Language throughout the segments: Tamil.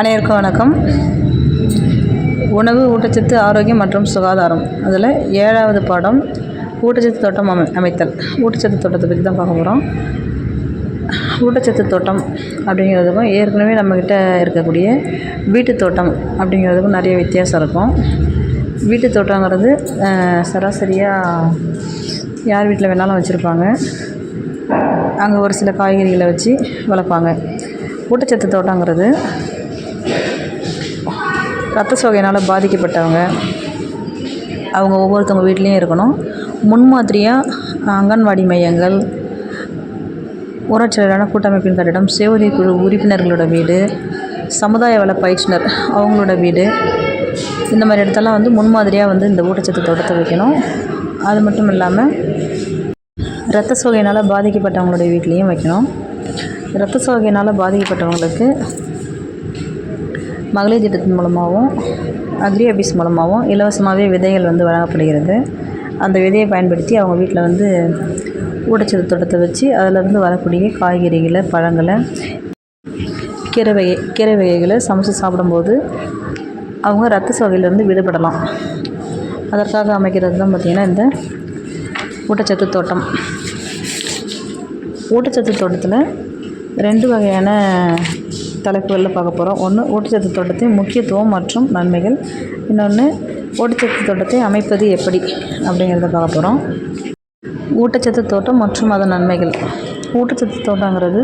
அனைவருக்கும் வணக்கம். உணவு ஊட்டச்சத்து ஆரோக்கியம் மற்றும் சுகாதாரம். அதில் ஏழாவது பாடம் ஊட்டச்சத்து தோட்டம் அமை அமைத்தல். ஊட்டச்சத்து தோட்டத்தை பற்றி தான் பார்க்க போகிறோம் ஊட்டச்சத்து தோட்டம் அப்படிங்கிறதுக்கும் ஏற்கனவே நம்மக்கிட்ட இருக்கக்கூடிய வீட்டு தோட்டம் அப்படிங்கிறதுக்கும் நிறைய வித்தியாசம் இருக்கும். வீட்டு தோட்டங்கிறது சராசரியாக யார் வீட்டில் வேணாலும் வச்சுருப்பாங்க. அங்கே ஒரு சில காய்கறிகளை வச்சு வளர்ப்பாங்க. ஊட்டச்சத்து தோட்டங்கிறது ரத்த சோகையினால் பாதிக்கப்பட்டவங்க. அவங்க ஒவ்வொருத்தவங்க வீட்லேயும் இருக்கணும். முன்மாதிரியாக அங்கன்வாடி மையங்கள் ஊராட்சியரான கூட்டமைப்பின் கட்டிடம் சேவதி குழு உறுப்பினர்களோட வீடு சமுதாய வள பயிற்றுனர் அவங்களோட வீடு. இந்த மாதிரி இடத்தெல்லாம் வந்து முன்மாதிரியாக வந்து இந்த ஊட்டச்சத்து தோட்டத்தை வைக்கணும். அது மட்டும் இல்லாமல் இரத்த சோகையினால் பாதிக்கப்பட்டவங்களுடைய வீட்லேயும் வைக்கணும். ரத்த சோகையினால் பாதிக்கப்பட்டவங்களுக்கு மகளிர் திட்டத்தின் மூலமாகவும் அக்ரி ஆஃபீஸ் மூலமாகவும் இலவசமாகவே விதைகள் வந்து வழங்கப்படுகிறது. அந்த விதையை பயன்படுத்தி அவங்க வீட்டில் வந்து ஊட்டச்சத்து தோட்டத்தை வச்சு அதிலிருந்து வரக்கூடிய காய்கறிகளை பழங்களை கீரை வகை கீரை வகைகளை சமைச்சு சாப்பிடும்போது அவங்க ரத்த சோகையிலேருந்து விடுபடலாம். அதற்காக அமைக்கிறது தான் பார்த்திங்கன்னா இந்த ஊட்டச்சத்து தோட்டம். ஊட்டச்சத்து தோட்டத்தில் ரெண்டு வகையான தலைப்புகளில் பார்க்க போகிறோம் ஒன்று ஊட்டச்சத்து தோட்டத்தின் முக்கியத்துவம் மற்றும் நன்மைகள். இன்னொன்று ஊட்டச்சத்து தோட்டத்தை அமைப்பது எப்படி அப்படிங்கிறத பார்க்க போகிறோம் ஊட்டச்சத்து தோட்டம் மற்றும் அதன் நன்மைகள். ஊட்டச்சத்து தோட்டங்கிறது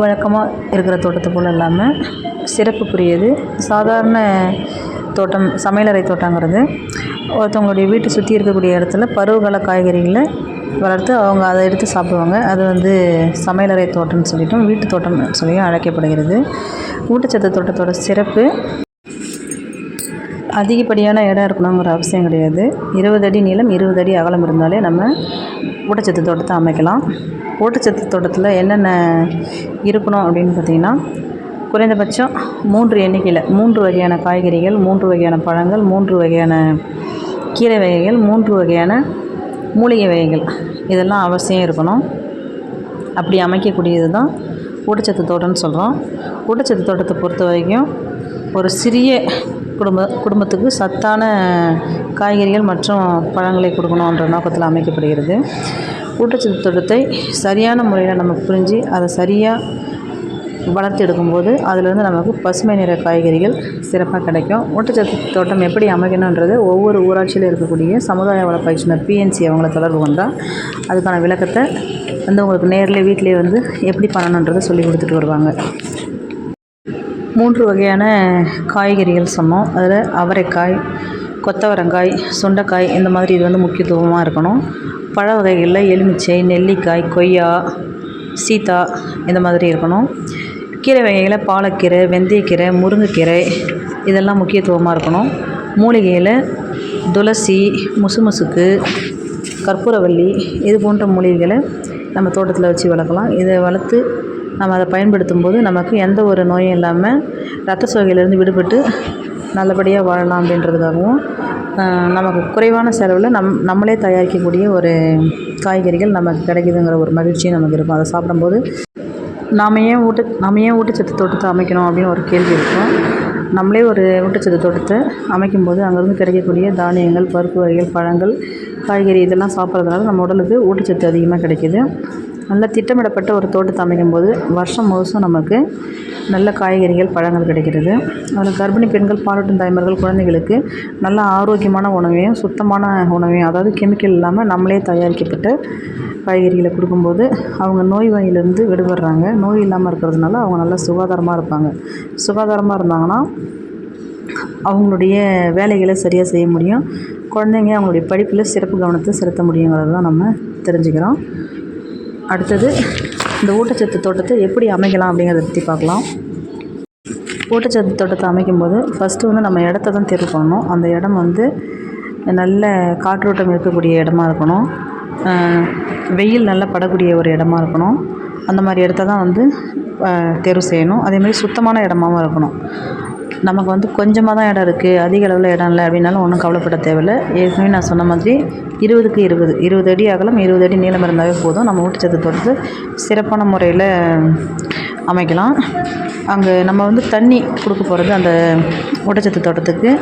வழக்கமாக இருக்கிற தோட்டத்தை போல் இல்லாமல் சிறப்புக்குரியது. சாதாரண தோட்டம் சமையலறை தோட்டங்கிறது. ஒருத்தவங்களுடைய வீட்டை சுற்றி இருக்கக்கூடிய இடத்துல பருவகால காய்கறிகளை வளர்த்து அவங்க அதை எடுத்து சாப்பிடுவாங்க. அது வந்து சமையலறை தோட்டம்னு சொல்லிட்டோம் வீட்டு தோட்டம்னு சொல்லியும் அழைக்கப்படுகிறது. ஊட்டச்சத்து தோட்டத்தோட சிறப்பு. அதிகப்படியான இடம் இருக்கணுங்கிற அவசியம் கிடையாது. இருபது அடி நீளம் இருபது அடி அகலம் இருந்தாலே நம்ம ஊட்டச்சத்து தோட்டத்தை அமைக்கலாம். ஊட்டச்சத்து தோட்டத்தில் என்னென்ன இருக்கணும் அப்படின்னு பார்த்திங்கன்னா குறைந்தபட்சம் மூன்று எண்ணிக்கையில் மூன்று வகையான காய்கறிகள் மூன்று வகையான பழங்கள் மூன்று வகையான கீரை வகைகள் மூன்று வகையான மூலிகை வகைகள். இதெல்லாம் அவசியம் இருக்கணும். அப்படி அமைக்கக்கூடியது தான் ஊட்டச்சத்து தோட்டம்னு சொல்கிறோம் ஊட்டச்சத்து தோட்டத்தை பொறுத்த வரைக்கும் ஒரு சிறிய குடும்ப குடும்பத்துக்கு சத்தான காய்கறிகள் மற்றும் பழங்களை கொடுக்கணுன்ற நோக்கத்தில் அமைக்கப்படுகிறது. ஊட்டச்சத்து தோட்டத்தை சரியான முறையில் நம்ம புரிஞ்சு அதை சரியாக வளர்த்து எடுக்கும்போது அதிலிருந்து நமக்கு பசுமை நிற காய்கறிகள் சிறப்பாக கிடைக்கும். ஊட்டச்சத்து தோட்டம் எப்படி அமைக்கணுன்றது ஒவ்வொரு ஊராட்சியில் இருக்கக்கூடிய சமுதாய வள பிஎன்சி அவங்கள தொடர்பு கொண்டால் அதுக்கான விளக்கத்தை வந்து உங்களுக்கு நேரில் வீட்டிலே வந்து எப்படி பண்ணணுன்றதை சொல்லி கொடுத்துட்டு வருவாங்க. மூன்று வகையான காய்கறிகள் சொன்னோம் அதில் அவரைக்காய் கொத்தவரங்காய் சுண்டைக்காய் இந்த மாதிரி இது வந்து முக்கியத்துவமாக இருக்கணும். பழ வகைகளில் எலுமிச்சை நெல்லிக்காய் கொய்யா சீதா இந்த மாதிரி இருக்கணும். கீரை வகைகளில் பாலக்கீரை வெந்தயக்கீரை முருங்கைக்கீரை இதெல்லாம் முக்கியத்துவமாக இருக்கணும். மூலிகையில் துளசி முசுமுசுக்கு கற்பூரவள்ளி இது போன்ற மூலிகைகளை நம்ம தோட்டத்தில் வச்சு வளர்க்கலாம். இதை வளர்த்து நம்ம அதை பயன்படுத்தும் போது நமக்கு எந்த ஒரு நோயும் இல்லாமல் ரத்த சோகையிலேருந்து விடுபட்டு நல்லபடியாக வாழலாம் அப்படின்றதுக்காகவும் நமக்கு குறைவான செலவில் நம் நம்மளே தயாரிக்கக்கூடிய ஒரு காய்கறிகள் நமக்கு கிடைக்குதுங்கிற ஒரு மகிழ்ச்சியும் நமக்கு இருக்கும். அதை சாப்பிடும்போது நாம் ஏன் ஊட்ட நாம் ஏன் ஊட்டச்சத்து தோட்டத்தை அமைக்கணும் அப்படின்னு ஒரு கேள்வி இருக்கும். நம்மளே ஒரு ஊட்டச்சத்து தோட்டத்தை அமைக்கும்போது அங்கேருந்து கிடைக்கக்கூடிய தானியங்கள் பருப்பு வகைகள் பழங்கள் காய்கறி இதெல்லாம் சாப்பிட்றதுனால நம்ம உடலுக்கு ஊட்டச்சத்து அதிகமாக கிடைக்கிது. நல்ல திட்டமிடப்பட்ட ஒரு தோட்டத்தை அமைக்கும்போது வருஷம் முழுசும் நமக்கு நல்ல காய்கறிகள் பழங்கள் கிடைக்கிறது. அதில் கர்ப்பிணி பெண்கள் பாலூட்டும் தாய்மார்கள் குழந்தைகளுக்கு நல்ல ஆரோக்கியமான உணவையும் சுத்தமான உணவையும் அதாவது கெமிக்கல் இல்லாமல் நம்மளே தயாரிக்கப்பட்ட காய்கறிகளை கொடுக்கும்போது அவங்க நோய் வாயிலிருந்து விடுபடுறாங்க. நோய் இல்லாமல் இருக்கிறதுனால அவங்க நல்லா சுகாதாரமாக இருப்பாங்க. சுகாதாரமாக இருந்தாங்கன்னா அவங்களுடைய வேலைகளை சரியாக செய்ய முடியும். குழந்தைங்க அவங்களுடைய படிப்பில் சிறப்பு கவனத்தை செலுத்த முடியுங்கிறது தான் நம்ம தெரிஞ்சுக்கிறோம். அடுத்தது இந்த ஊட்டச்சத்து தோட்டத்தை எப்படி அமைக்கலாம் அப்படிங்கிறத பற்றி பார்க்கலாம். ஊட்டச்சத்து தோட்டத்தை அமைக்கும்போது ஃபஸ்ட்டு வந்து நம்ம இடத்த தான் தேர்வு பண்ணணும். அந்த இடம் வந்து நல்ல காற்றோட்டம் இருக்கக்கூடிய இடமா இருக்கணும். வெயில் நல்லா படக்கூடிய ஒரு இடமா இருக்கணும். அந்த மாதிரி இடத்த தான் வந்து தேர்வு செய்யணும். அதேமாதிரி சுத்தமான இடமாவும் இருக்கணும். நமக்கு வந்து கொஞ்சமாக தான் இடம் இருக்குது அதிக அளவில் இடம் இல்லை அப்படின்னாலும் ஒன்றும் கவலைப்பட தேவையில்ல. ஏற்கனவே நான் சொன்ன மாதிரி இருபதுக்கு இருபது இருபது அடி அகலம் இருபது அடி நீளம் இருந்தாவே போதும். நம்ம ஊட்டச்சத்து தோட்டத்தை சிறப்பான முறையில் அமைக்கலாம். அங்கே நம்ம வந்து தண்ணி கொடுக்க போகிறது அந்த ஊட்டச்சத்து தோட்டத்துக்கு.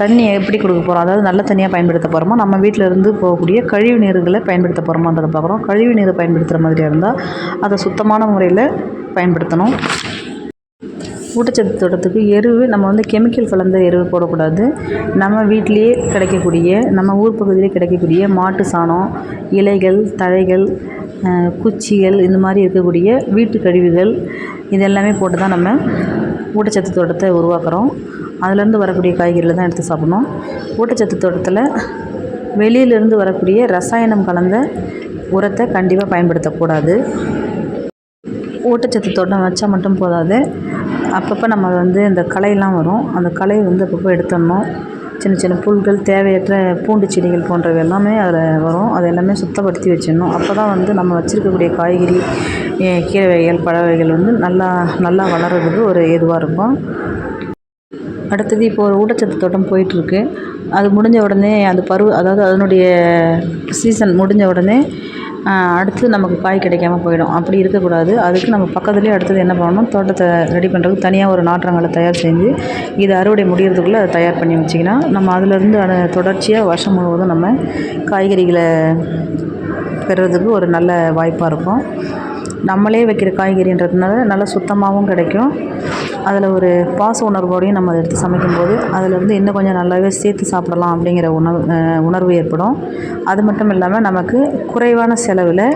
தண்ணி எப்படி கொடுக்க போகிறோம் அதாவது நல்ல தண்ணியாக பயன்படுத்த போகிறோமா நம்ம வீட்டில் இருந்து போகக்கூடிய கழிவு நீர்களை பயன்படுத்த போகிறோமான்றதை பார்க்குறோம். கழிவு நீரை பயன்படுத்துகிற மாதிரியாக இருந்தால் அதை சுத்தமான முறையில் பயன்படுத்தணும். ஊட்டச்சத்து தோட்டத்துக்கு எரு நம்ம வந்து கெமிக்கல் கலந்த எரு போடக்கூடாது. நம்ம வீட்டிலேயே கிடைக்கக்கூடிய நம்ம ஊர் பகுதியிலே கிடைக்கக்கூடிய மாட்டு சாணம் இலைகள் தழைகள் குச்சிகள் இந்த மாதிரி இருக்கக்கூடிய வீட்டு கழிவுகள் இது எல்லாமே போட்டு தான் நம்ம ஊட்டச்சத்து தோட்டத்தை உருவாக்குறோம். அதுலேருந்து வரக்கூடிய காய்கறிகளை தான் எடுத்து சாப்பிடணும். ஊட்டச்சத்து தோட்டத்தில் வெளியிலேருந்து வரக்கூடிய ரசாயனம் கலந்த உரத்தை கண்டிப்பாக பயன்படுத்தக்கூடாது. ஊட்டச்சத்து தோட்டம் வச்சால் மட்டும் போதாது. அப்பப்போ நம்ம வந்து இந்த களையெல்லாம் வரும். அந்த களையை வந்து அப்பப்போ எடுத்துடணும். சின்ன சின்ன புல்கள் தேவையற்ற பூண்டு செடிகள் போன்றவை எல்லாமே அதில் வரும். அது எல்லாமே சுத்தப்படுத்தி வச்சிடணும். அப்போ தான் வந்து நம்ம வச்சுருக்கக்கூடிய காய்கறி கீரை வகைகள் பழ வகைகள் வந்து நல்லா நல்லா வளர்கிறதுக்கு ஒரு ஏதுவாக இருக்கும். அடுத்தது இப்போ ஒரு ஊட்டச்சத்து தோட்டம் போயிட்டுருக்கு. அது முடிஞ்ச உடனே அந்த பருவ அதாவது அதனுடைய சீசன் முடிஞ்ச உடனே அடுத்து நமக்கு காய் கிடைக்காம போயிடும். அப்படி இருக்கக்கூடாது. அதுக்கு நம்ம பக்கத்துலேயே அடுத்தது என்ன பண்ணணும்? தோட்டத்தை ரெடி பண்ணுறதுக்கு தனியாக ஒரு நாற்றங்களை தயார் செஞ்சு இது அறுவடை முடியறதுக்குள்ளே அதை தயார் பண்ணி வச்சிங்கன்னா நம்ம அதிலேருந்து அந்த தொடர்ச்சியாக வருஷம் முழுவதும் நம்ம காய்கறிகளை பெறுறதுக்கு ஒரு நல்ல வாய்ப்பாக இருக்கும். நம்மளே வைக்கிற காய்கறின்றதுனால நல்லா சுத்தமாகவும் கிடைக்கும். அதில் ஒரு பாச உணர்வோடையும் நம்ம அதை எடுத்து சமைக்கும்போது அதிலருந்து இன்னும் கொஞ்சம் நல்லாவே சேர்த்து சாப்பிடலாம் அப்படிங்கிற உணவு உணர்வு ஏற்படும். அது மட்டும் இல்லாமல் நமக்கு குறைவான செலவில்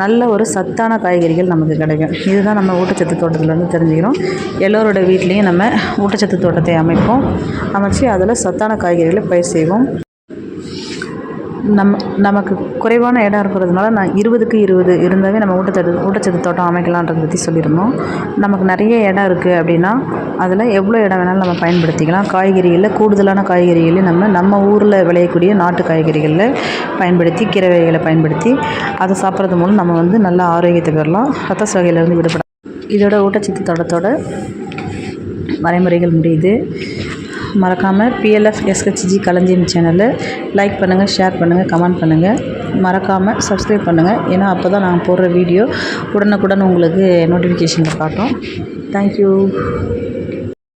நல்ல ஒரு சத்தான காய்கறிகள் நமக்கு கிடைக்கும். இதுதான் நம்ம ஊட்டச்சத்து தோட்டத்திலேருந்து தெரிஞ்சுக்கிறோம். எல்லோரோட வீட்லேயும் நம்ம ஊட்டச்சத்து தோட்டத்தை அமைப்போம். அமைச்சு அதில் சத்தான காய்கறிகளை பயிர் செய்வோம். நம்ம நமக்கு குறைவான இடம் இருக்கிறதுனால நான் இருபதுக்கு இருபது இருந்தாவே நம்ம ஊட்டச்சத்து ஊட்டச்சத்து தோட்டம் அமைக்கலான்றதை பற்றி சொல்லியிருந்தோம். நமக்கு நிறைய இடம் இருக்குது அப்படின்னா அதில் எவ்வளோ இடம் வேணாலும் நம்ம பயன்படுத்திக்கலாம். காய்கறிகளில் கூடுதலான காய்கறிகளை நம்ம நம்ம ஊரில் விளையக்கூடிய நாட்டு காய்கறிகளில் பயன்படுத்தி கீரை வகைகளை பயன்படுத்தி அதை சாப்பிட்றது மூலம் நம்ம வந்து நல்ல ஆரோக்கியத்தை பெறலாம். ரத்த சோகையிலேருந்து விடுபடலாம் இதோட ஊட்டச்சத்து தோட்டத்தோட வரைமுறைகள் முடியுது. மறக்காமல் பிஎல்எஃப் எஸ்ஹெச்ஜி களஞ்சியம் சேனலை லைக் பண்ணுங்கள் ஷேர் பண்ணுங்கள் கமெண்ட் பண்ணுங்கள் மறக்காமல் சப்ஸ்கிரைப் பண்ணுங்கள் ஏன்னா அப்போ தான் நான் போடுற வீடியோ உடனுக்குடன் உங்களுக்கு நோட்டிஃபிகேஷனில் காட்டும். தேங்க்யூ